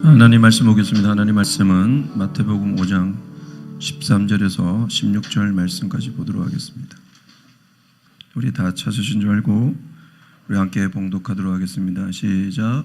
하나님 말씀 보겠습니다. 하나님 말씀은 마태복음 5장 13절에서 16절 말씀까지 보도록 하겠습니다. 우리 다 찾으신 줄 알고 우리 함께 봉독하도록 하겠습니다. 시작.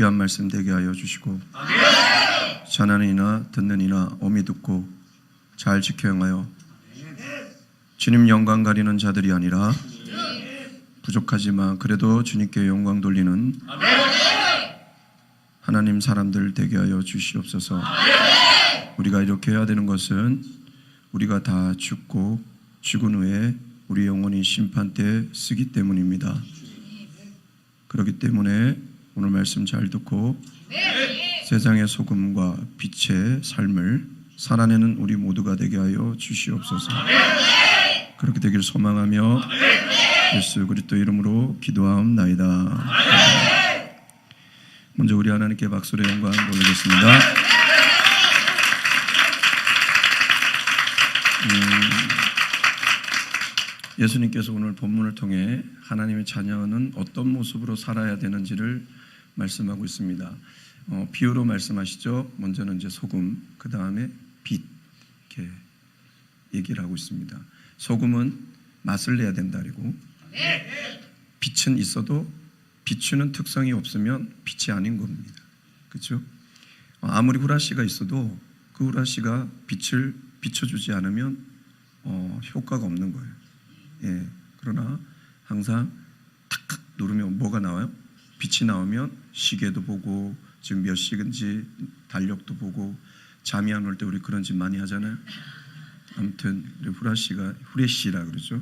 귀한 말씀 되게 하여 주시고 전하는 이나 듣는 이나 어미 듣고 잘 지켜 행하여 주님 영광 가리는 자들이 아니라 부족하지만 그래도 주님께 영광 돌리는 하나님 사람들 되게 하여 주시옵소서. 우리가 이렇게 해야 되는 것은 우리가 다 죽고 죽은 후에 우리 영혼이 심판 때 쓰기 때문입니다. 그렇기 때문에 오늘 말씀 잘 듣고 세상의 소금과 빛의 삶을 살아내는 우리 모두가 되게 하여 주시옵소서. 그렇게 되길 소망하며 예수 그리스도 이름으로 기도하옵나이다. 먼저 우리 하나님께 박수로 영광 돌리겠습니다. 예수님께서 오늘 본문을 통해 하나님의 자녀는 어떤 모습으로 살아야 되는지를 말씀하고 있습니다. 어, 비유로 말씀하시죠. 먼저는 이제 소금, 그 다음에 빛 이렇게 얘기를 하고 있습니다. 소금은 맛을 내야 된다 그리고 빛은 있어도 비추는 특성이 없으면 빛이 아닌 겁니다. 그렇죠? 어, 아무리 후라시가 있어도 그 후라시가 빛을 비춰주지 않으면 어, 효과가 없는 거예요. 예, 그러나 항상 탁탁 누르면 뭐가 나와요? 빛이 나오면 시계도 보고 지금 몇 시인지 달력도 보고 잠이 안 올 때 우리 그런 짓 많이 하잖아요. 아무튼 후라시가 후레시라 그러죠.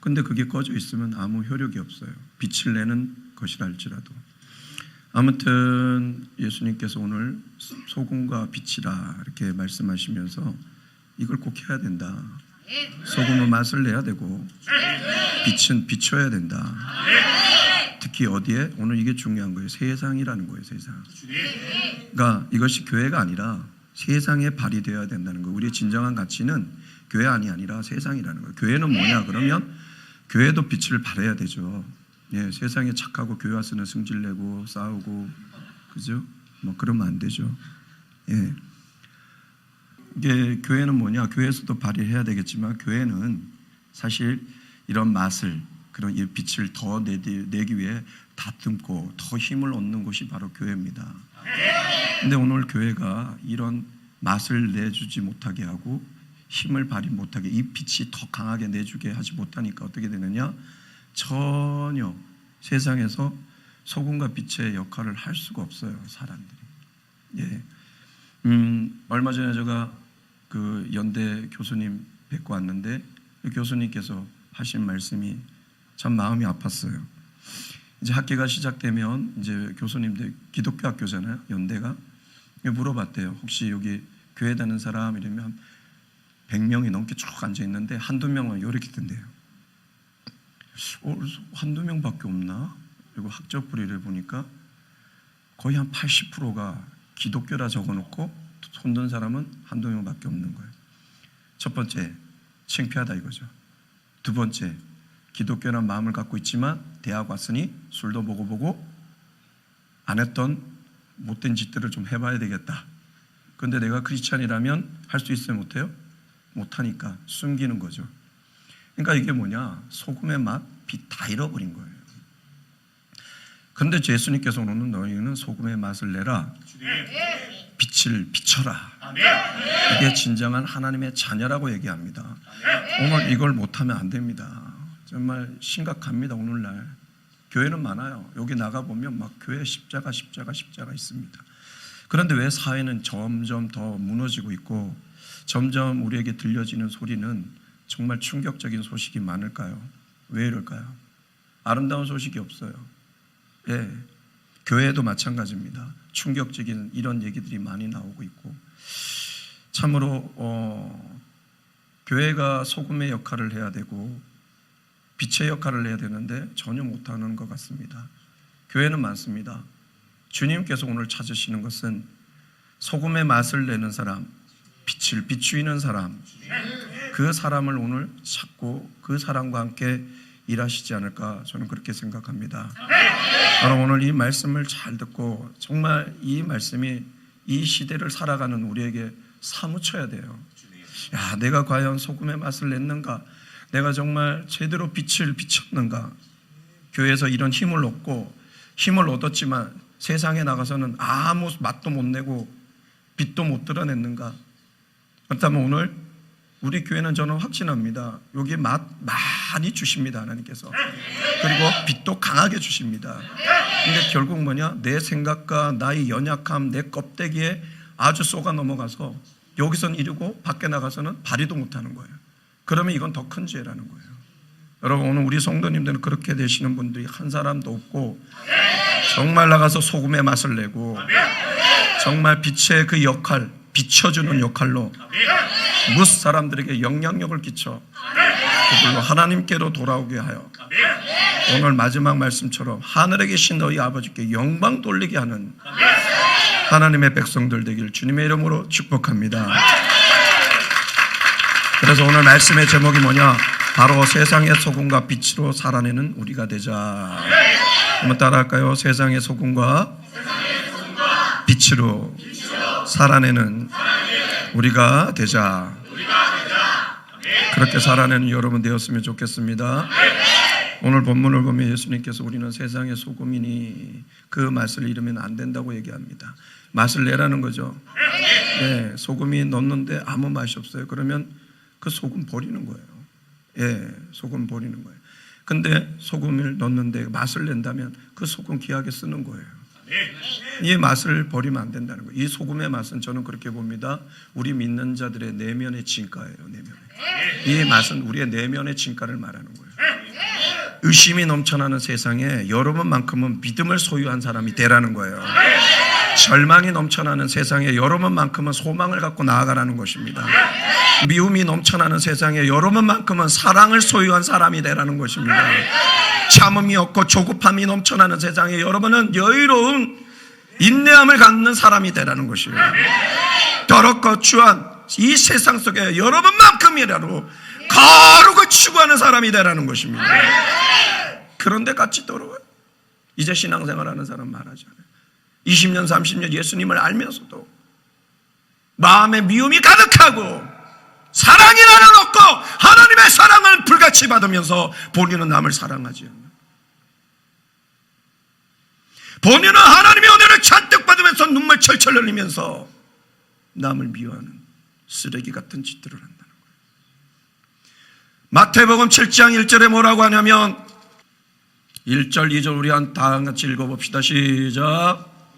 근데 그게 꺼져 있으면 아무 효력이 없어요. 빛을 내는 것이라 할지라도. 아무튼 예수님께서 오늘 소금과 빛이라 이렇게 말씀하시면서 이걸 꼭 해야 된다. 소금은 맛을 내야 되고 빛은 비춰야 된다. 특히 어디에 오늘 이게 중요한 거예요. 세상이라는 거예요. 세상. 그러니까 이것이 교회가 아니라 세상에 발휘되어야 된다는 거예요. 우리의 진정한 가치는 교회 안이 아니라 세상이라는 거예요. 교회는 뭐냐 그러면 교회도 빛을 발해야 되죠. 예, 세상에 착하고 교회 와서는 승질 내고 싸우고 그죠? 뭐 그러면 안 되죠. 예. 이게 교회는 뭐냐? 교회에서도 발휘해야 되겠지만 교회는 사실 이런 맛을 그런 이 빛을 더 내기, 위해 다듬고 더 힘을 얻는 곳이 바로 교회입니다. 근데 오늘 교회가 이런 맛을 내주지 못하게 하고 힘을 발휘 못하게 이 빛이 더 강하게 내주게 하지 못하니까 어떻게 되느냐? 전혀 세상에서 소금과 빛의 역할을 할 수가 없어요 사람들이. 예. 음, 얼마 전에 제가 그 연대 교수님 뵙고 왔는데 그 교수님께서 하신 말씀이 참 마음이 아팠어요. 이제 학기가 시작되면 이제 교수님들 기독교 학교잖아요. 연대가 물어봤대요. 혹시 여기 교회 다는 사람 이러면 100명이 넘게 쭉 앉아 있는데 한두 명은 이렇게 든대요. 어, 한두 명밖에 없나? 그리고 학적 뿌리를 보니까 거의 한 80%가 기독교라 적어놓고 손든 사람은 한두 명밖에 없는 거예요. 첫 번째, 창피하다 이거죠. 두 번째, 기독교란 마음을 갖고 있지만 대학 왔으니 술도 먹어보고 안 했던 못된 짓들을 좀 해봐야 되겠다. 근데 내가 크리스찬이라면 할 수 있어요, 못해요? 못하니까 숨기는 거죠. 그러니까 이게 뭐냐? 소금의 맛, 빛 다 잃어버린 거예요. 그런데 예수님께서 오는 너희는 소금의 맛을 내라. 빛을 비춰라. 이게 진정한 하나님의 자녀라고 얘기합니다. 오늘 이걸 못하면 안 됩니다. 정말 심각합니다. 오늘날 교회는 많아요. 여기 나가 보면 막 교회 십자가 십자가 십자가 있습니다. 그런데 왜 사회는 점점 더 무너지고 있고 점점 우리에게 들려지는 소리는 정말 충격적인 소식이 많을까요? 왜 이럴까요? 아름다운 소식이 없어요. 예. 교회도 마찬가지입니다. 충격적인 이런 얘기들이 많이 나오고 있고 참으로 어, 교회가 소금의 역할을 해야 되고 빛의 역할을 해야 되는데 전혀 못하는 것 같습니다. 교회는 많습니다. 주님께서 오늘 찾으시는 것은 소금의 맛을 내는 사람, 빛을 비추이는 사람, 그 사람을 오늘 찾고 그 사람과 함께 일하시지 않을까 저는 그렇게 생각합니다. 여러분 오늘 이 말씀을 잘 듣고 정말 이 말씀이 이 시대를 살아가는 우리에게 사무쳐야 돼요. 야, 내가 과연 소금의 맛을 냈는가? 내가 정말 제대로 빛을 비췄는가? 교회에서 이런 힘을 얻고 힘을 얻었지만 세상에 나가서는 아무 맛도 못 내고 빛도 못 드러냈는가? 그렇다면 오늘 우리 교회는 저는 확신합니다. 여기 맛 많이 주십니다. 하나님께서. 그리고 빛도 강하게 주십니다. 근데 결국 뭐냐? 내 생각과 나의 연약함, 내 껍데기에 아주 쏘가 넘어가서 여기선 이르고 밖에 나가서는 발휘도 못하는 거예요. 그러면 이건 더 큰 죄라는 거예요. 여러분 오늘 우리 성도님들은 그렇게 되시는 분들이 한 사람도 없고 정말 나가서 소금의 맛을 내고 정말 빛의 그 역할 비춰주는 역할로 무 사람들에게 영향력을 끼쳐 그들로 하나님께로 돌아오게 하여 오늘 마지막 말씀처럼 하늘에 계신 너희 아버지께 영광 돌리게 하는 하나님의 백성들 되길 주님의 이름으로 축복합니다. 그래서 오늘 말씀의 제목이 뭐냐? 바로 세상의 소금과 빛으로 살아내는 우리가 되자. 한번 따라할까요? 세상의 소금과 빛으로 살아내는 우리가 되자. 그렇게 살아내는 여러분 되었으면 좋겠습니다. 오늘 본문을 보면 예수님께서 우리는 세상의 소금이니 그 맛을 잃으면 안 된다고 얘기합니다. 맛을 내라는 거죠. 네, 소금이 넣는데 아무 맛이 없어요. 그러면 그 소금 버리는 거예요. 예, 소금 버리는 거예요. 근데 소금을 넣는데 맛을 낸다면 그 소금 귀하게 쓰는 거예요. 이 맛을 버리면 안 된다는 거예요. 이 소금의 맛은 저는 그렇게 봅니다. 우리 믿는 자들의 내면의 진가예요. 내면의. 이 맛은 우리의 내면의 진가를 말하는 거예요. 의심이 넘쳐나는 세상에 여러분만큼은 믿음을 소유한 사람이 되라는 거예요. 절망이 넘쳐나는 세상에 여러분만큼은 소망을 갖고 나아가라는 것입니다. 미움이 넘쳐나는 세상에 여러분만큼은 사랑을 소유한 사람이 되라는 것입니다. 참음이 없고 조급함이 넘쳐나는 세상에 여러분은 여유로운 인내함을 갖는 사람이 되라는 것이에요. 더럽고 추한 이 세상 속에 여러분만큼이라도 거룩을 추구하는 사람이 되라는 것입니다. 그런데 같이 떨어요. 이제 신앙생활 하는 사람 말하잖아요. 20년, 30년 예수님을 알면서도 마음에 미움이 가득하고 사랑이라는 없고 하나님의 사랑을 불같이 받으면서 본인은 남을 사랑하지 않는 본인은 하나님의 은혜를 잔뜩 받으면서 눈물 철철 흘리면서 남을 미워하는 쓰레기 같은 짓들을 한다는 거예요. 마태복음 7장 1절에 뭐라고 하냐면 1절, 2절 우리 한 다 같이 읽어봅시다. 시작.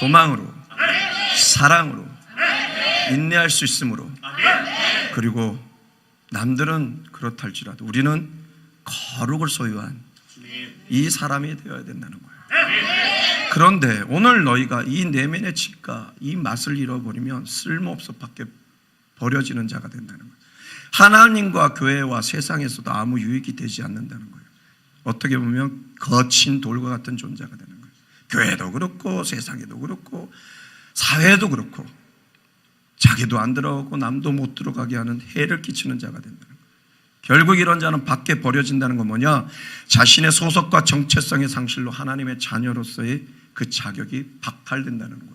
소망으로, 사랑으로, 인내할 수 있으므로, 그리고 남들은 그렇다 할지라도 우리는 거룩을 소유한 이 사람이 되어야 된다는 거예요. 그런데 오늘 너희가 이 내면의 질과 이 맛을 잃어버리면 쓸모없어 밖에 버려지는 자가 된다는 거예요. 하나님과 교회와 세상에서도 아무 유익이 되지 않는다는 거예요. 어떻게 보면 거친 돌과 같은 존재가 되는 거예요. 교회도 그렇고 세상에도 그렇고 사회도 그렇고 자기도 안 들어가고 남도 못 들어가게 하는 해를 끼치는 자가 된다는 거예요. 결국 이런 자는 밖에 버려진다는 건 뭐냐? 자신의 소속과 정체성의 상실로 하나님의 자녀로서의 그 자격이 박탈된다는 거예요.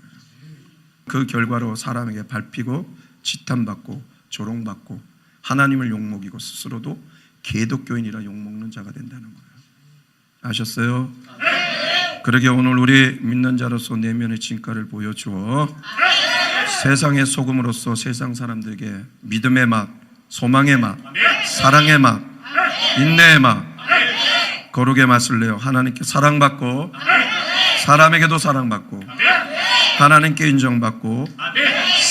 그 결과로 사람에게 밟히고 지탄받고 조롱받고 하나님을 욕먹이고 스스로도 개독교인이라 욕먹는 자가 된다는 거예요. 아셨어요? 그러게 오늘 우리 믿는 자로서 내면의 진가를 보여주어 세상의 소금으로서 세상 사람들에게 믿음의 맛, 소망의 맛, 사랑의 맛, 인내의 맛, 거룩의 맛을 내어 하나님께 사랑받고 사람에게도 사랑받고 하나님께 인정받고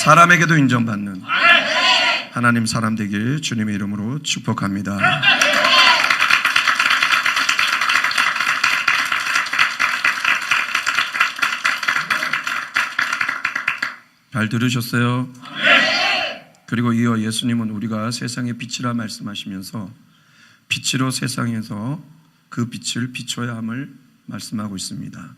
사람에게도 인정받는 하나님 사람 되길 주님의 이름으로 축복합니다. 잘 들으셨어요? 그리고 이어 예수님은 우리가 세상의 빛이라 말씀하시면서 빛으로 세상에서 그 빛을 비춰야 함을 말씀하고 있습니다.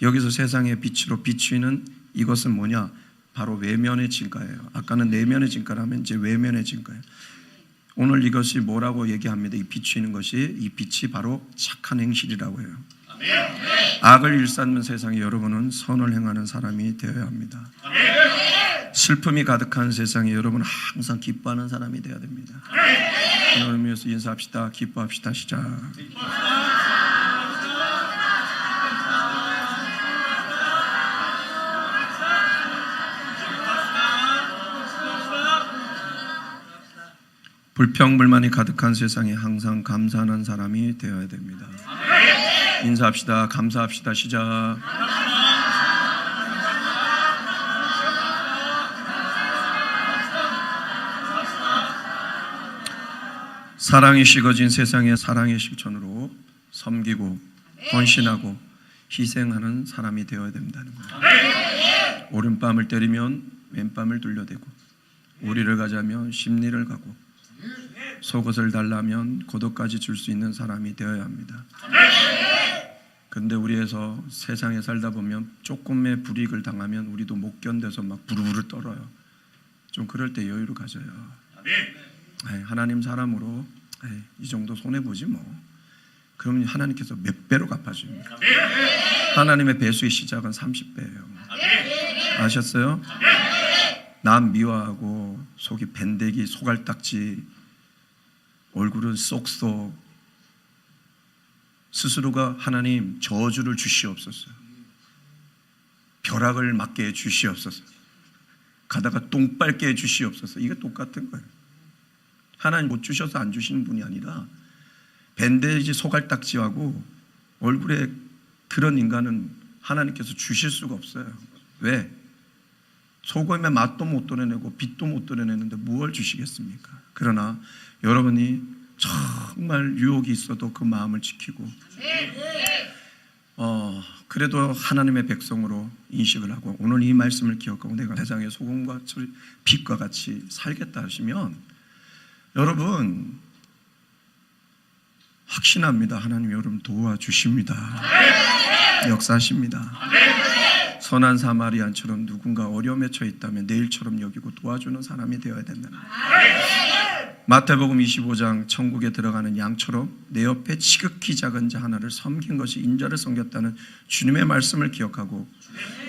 여기서 세상의 빛으로 비추는 이것은 뭐냐? 바로 외면의 진가예요. 아까는 내면의 진가라면 이제 외면의 진가예요. 오늘 이것이 뭐라고 얘기합니다. 이 비추는 것이 이 빛이 바로 착한 행실이라고 해요. 악을 일삼는 세상에 여러분은 선을 행하는 사람이 되어야 합니다. 슬픔이 가득한 세상에 여러분 항상 기뻐하는 사람이 되어야 됩니다. 오늘 의미에서 인사합시다. 기뻐합시다. 시작. 불평불만이 가득한 세상에 항상 감사하는 사람이 되어야 됩니다. 인사합시다. 감사합시다. 시작. 사랑이 식어진 세상에 사랑의 실천으로 섬기고 헌신하고 희생하는 사람이 되어야 된다는 거예요. 오른밤을 때리면 왼밤을 둘러대고 우리를 가자면 심리를 가고 속옷을 달라면 고독까지 줄 수 있는 사람이 되어야 합니다. 근데 우리에서 세상에 살다 보면 조금의 불이익을 당하면 우리도 못 견뎌서 막 부르르 떨어요. 좀 그럴 때 여유를 가져요. 에이, 하나님 사람으로 에이, 이 정도 손해 보지 뭐. 그러면 하나님께서 몇 배로 갚아줍니다. 하나님의 배수의 시작은 30배예요. 아셨어요? 남 미워하고 속이 밴데기, 소갈딱지, 얼굴은 쏙쏙 스스로가 하나님 저주를 주시옵소서. 벼락을 맞게 해 주시옵소서. 가다가 똥 빨게 해 주시옵소서. 이게 똑같은 거예요. 하나님 못 주셔서 안 주시는 분이 아니라 밴데지 소갈딱지하고 얼굴에 그런 인간은 하나님께서 주실 수가 없어요. 왜? 소금의 맛도 못 도려내고 빛도 못 도려내는데 무엇을 주시겠습니까? 그러나 여러분이 정말 유혹이 있어도 그 마음을 지키고 어 그래도 하나님의 백성으로 인식을 하고 오늘 이 말씀을 기억하고 내가 세상의 소금과 빛과 같이 살겠다 하시면 여러분 확신합니다. 하나님 여러분 도와주십니다. 역사하십니다. 선한 사마리안처럼 누군가 어려움에 처해 있다면 내일처럼 여기고 도와주는 사람이 되어야 된다는. 마태복음 25장 천국에 들어가는 양처럼 내 옆에 지극히 작은 자 하나를 섬긴 것이 인자를 섬겼다는 주님의 말씀을 기억하고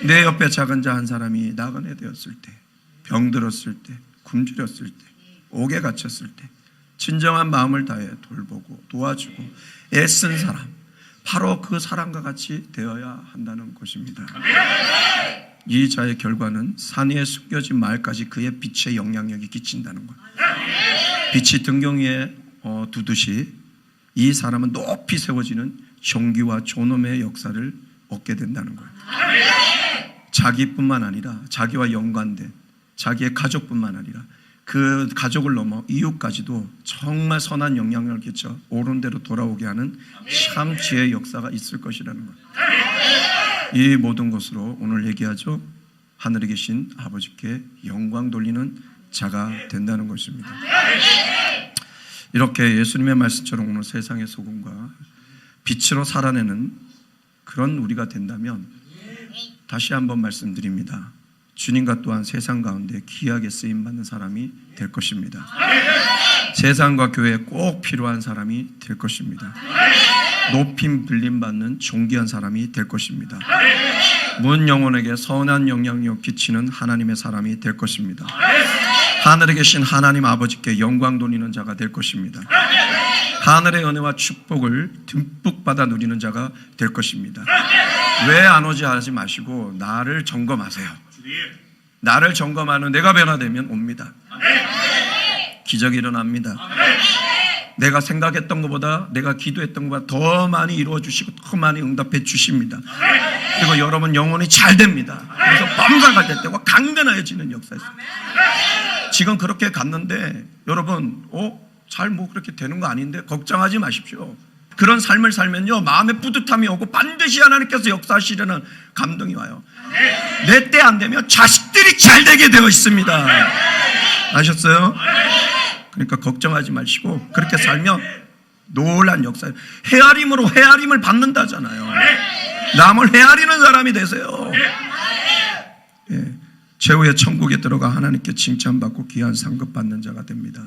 내 옆에 작은 자 한 사람이 나그네 되었을 때 병들었을 때 굶주렸을 때 옥에 갇혔을 때 진정한 마음을 다해 돌보고 도와주고 애쓴 사람 바로 그 사람과 같이 되어야 한다는 것입니다. 이 자의 결과는 산 위에 숨겨진 마을까지 그의 빛의 영향력이 끼친다는 것. 빛이 등경 위에 어, 두듯이 이 사람은 높이 세워지는 정기와 존엄의 역사를 얻게 된다는 거예요. 자기뿐만 아니라 자기와 연관된 자기의 가족뿐만 아니라 그 가족을 넘어 이웃까지도 정말 선한 영향력을 끼쳐 옳은 대로 돌아오게 하는 참 지혜의 역사가 있을 것이라는 것. 이 모든 것으로 오늘 얘기하죠. 하늘에 계신 아버지께 영광 돌리는 자가 된다는 것입니다. 이렇게 예수님의 말씀처럼 오늘 세상의 소금과 빛으로 살아내는 그런 우리가 된다면 다시 한번 말씀드립니다. 주님과 또한 세상 가운데 귀하게 쓰임 받는 사람이 될 것입니다. 세상과 교회에 꼭 필요한 사람이 될 것입니다. 높임 불림 받는 존귀한 사람이 될 것입니다. 문 영혼에게 선한 영향력 끼치는 하나님의 사람이 될 것입니다. 하늘에 계신 하나님 아버지께 영광 돌리는 자가 될 것입니다. 하늘의 은혜와 축복을 듬뿍 받아 누리는 자가 될 것입니다. 왜 안 오지 하지 마시고 나를 점검하세요. 나를 점검하는 내가 변화되면 옵니다. 기적이 일어납니다. 내가 생각했던 것보다 내가 기도했던 것보다 더 많이 이루어 주시고 더 많이 응답해 주십니다. 그리고 여러분 영혼이 잘 됩니다. 그래서 범상할 때 되고 강건해지는 역사였어요. 지금 그렇게 갔는데 여러분 어? 잘 뭐 그렇게 되는 거 아닌데 걱정하지 마십시오. 그런 삶을 살면요 마음에 뿌듯함이 오고 반드시 하나님께서 역사하시려는 감동이 와요. 내때 안 되면 자식들이 잘 되게 되어 있습니다. 아셨어요? 그러니까 걱정하지 마시고 그렇게 살면 놀란 역사. 헤아림으로 헤아림을 받는다잖아요. 남을 헤아리는 사람이 되세요. 예. 최후의 천국에 들어가 하나님께 칭찬받고 귀한 상급 받는 자가 됩니다.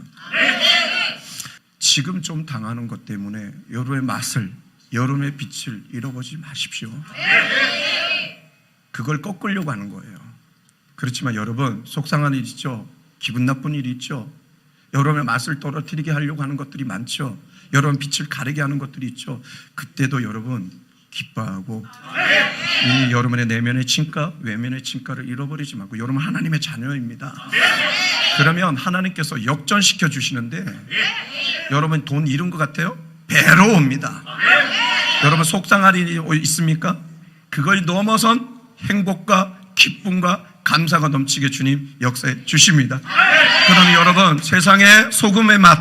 지금 좀 당하는 것 때문에 여름의 맛을, 여름의 빛을 잃어보지 마십시오. 그걸 꺾으려고 하는 거예요. 그렇지만 여러분, 속상한 일 있죠? 기분 나쁜 일이 있죠? 여러분의 맛을 떨어뜨리게 하려고 하는 것들이 많죠? 여러분 빛을 가리게 하는 것들이 있죠? 그때도 여러분 기뻐하고 이 여러분의 내면의 진가, 외면의 진가를 잃어버리지 말고 여러분 하나님의 자녀입니다. 그러면 하나님께서 역전시켜 주시는데 여러분 돈 잃은 것 같아요? 배로 옵니다. 여러분 속상할 일이 있습니까? 그걸 넘어선 행복과 기쁨과 감사가 넘치게 주님 역사해 주십니다. 그러면 여러분 세상의 소금의 맛,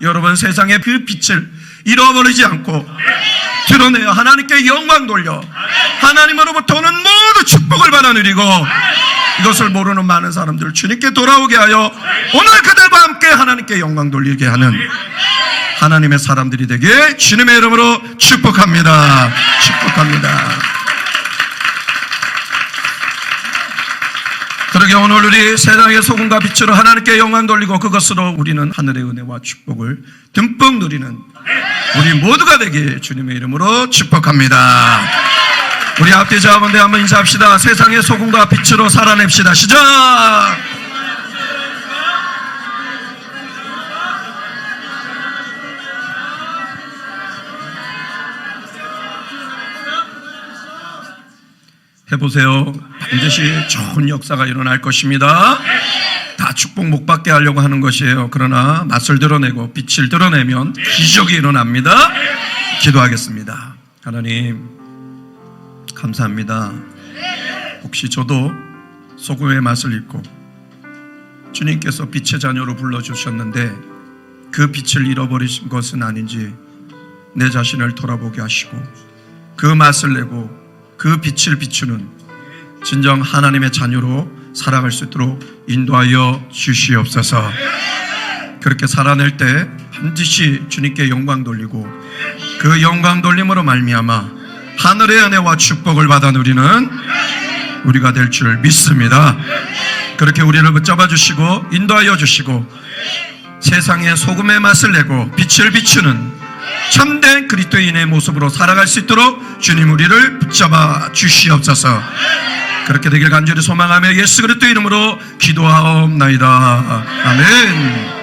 여러분 세상의 그 빛을 잃어버리지 않고 드러내어 하나님께 영광 돌려 하나님으로부터는 모두 축복을 받아 누리고 이것을 모르는 많은 사람들을 주님께 돌아오게 하여 오늘 그들과 함께 하나님께 영광 돌리게 하는 하나님의 사람들이 되게 주님의 이름으로 축복합니다. 축복합니다. 그러게 오늘 우리 세상의 소금과 빛으로 하나님께 영광 돌리고 그것으로 우리는 하늘의 은혜와 축복을 듬뿍 누리는 우리 모두가 되게 주님의 이름으로 축복합니다. 우리 앞뒤 자원대 한번 인사합시다. 세상의 소금과 빛으로 살아냅시다. 시작! 해보세요. 반드시 좋은 역사가 일어날 것입니다. 다 축복 못 받게 하려고 하는 것이에요. 그러나 맛을 드러내고 빛을 드러내면 기적이 일어납니다. 기도하겠습니다. 하나님, 감사합니다. 혹시 저도 소금의 맛을 잃고 주님께서 빛의 자녀로 불러주셨는데 그 빛을 잃어버리신 것은 아닌지 내 자신을 돌아보게 하시고 그 맛을 내고 그 빛을 비추는 진정 하나님의 자녀로 살아갈 수 있도록 인도하여 주시옵소서. 그렇게 살아낼 때 반드시 주님께 영광 돌리고 그 영광 돌림으로 말미암아 하늘의 은혜와 축복을 받아 누리는 우리가 될 줄 믿습니다. 그렇게 우리를 붙잡아 주시고 인도하여 주시고 세상에 소금의 맛을 내고 빛을 비추는 참된 그리스도인의 모습으로 살아갈 수 있도록 주님 우리를 붙잡아 주시옵소서. 그렇게 되길 간절히 소망하며 예수 그리스도 이름으로 기도하옵나이다. 아멘.